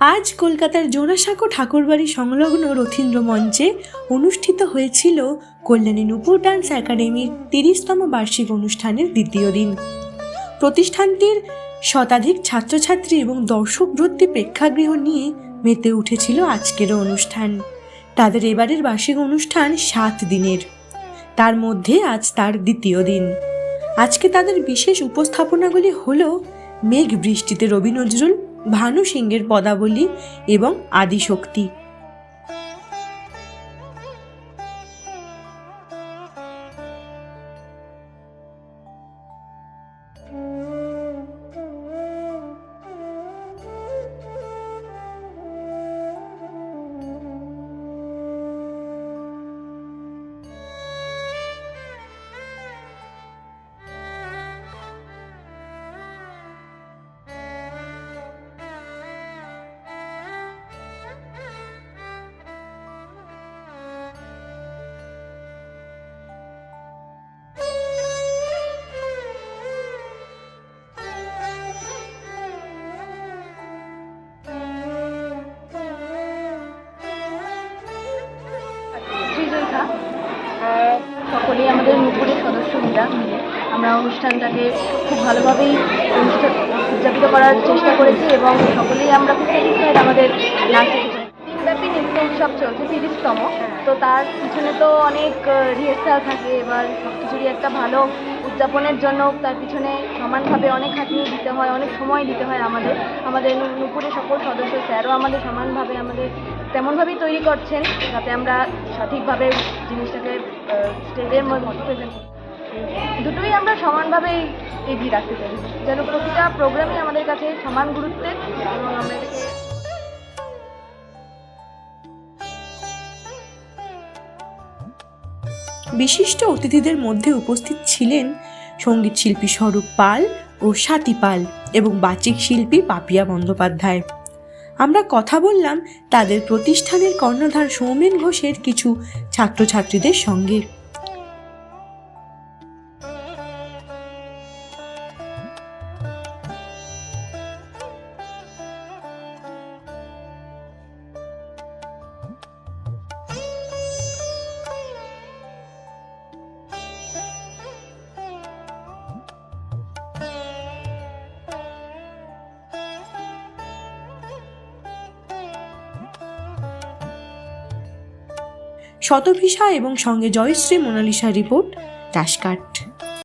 আজ কলকাতার জোড়াসাঁকো ঠাকুরবাড়ি সংলগ্ন রথীন্দ্র মঞ্চে অনুষ্ঠিত হয়েছিল কল্যাণী নুপুর ডান্স একাডেমির তিরিশতম বার্ষিক অনুষ্ঠানের দ্বিতীয় দিন। প্রতিষ্ঠানটির শতাধিক ছাত্রছাত্রী এবং দর্শক ভর্তি প্রেক্ষাগৃহ নিয়ে মেতে উঠেছিল আজকেরও অনুষ্ঠান। তাদের এবারের বার্ষিক অনুষ্ঠান সাত দিনের। তার মধ্যে আজ তার দ্বিতীয় দিন। আজকে তাদের বিশেষ উপস্থাপনাগুলি হল মেঘ বৃষ্টিতে রবি নজরুল ভানু সিংহের পদাবলী এবং আদিশক্তি। সকলেই আমাদের নুপুরের সদস্যরা মিলে আমরা অনুষ্ঠানটাকে খুব ভালোভাবেই অনুষ্ঠান উদযাপিত করার চেষ্টা করেছি এবং সকলেই আমরা খুব স্যাটিসফাইড আমাদের নাচ দিনব্যাপী নৃত্য উৎসব চলছে, তিরিশতম। তো তার পিছনে তো অনেক রিহার্সাল থাকে, এবার সব কিছুরই একটা ভালো উদযাপনের জন্য তার পিছনে সমানভাবে অনেক খাটনি দিতে হয়, অনেক সময় দিতে হয় আমাদের। আমাদের নুপুরের সকল সদস্য স্যারও আমাদের সমানভাবে আমাদের তেমনভাবেই তৈরি করছেন, যাতে আমরা সঠিকভাবে জিনিসটাকে স্টেজের মধ্যে দুটোই আমরা সমানভাবেই এগিয়ে রাখতে চাই যেন প্রতিটা প্রোগ্রামই আমাদের কাছে সমান গুরুত্বের এবং আমরা বিশিষ্ট অতিথিদের মধ্যে উপস্থিত ছিলেন সংগীত শিল্পী স্বরূপ পাল ও স্বাতী পাল এবং বাচিক শিল্পী পাপিয়া বন্দ্যোপাধ্যায়। আমরা কথা বললাম তাদের প্রতিষ্ঠানের কর্ণধার সৌমেন ঘোষের কিছু ছাত্রছাত্রীদের সঙ্গে। শতভিসা এবং সঙ্গে জয়শ্রী মোনালিসা রিপোর্ট টাসকাট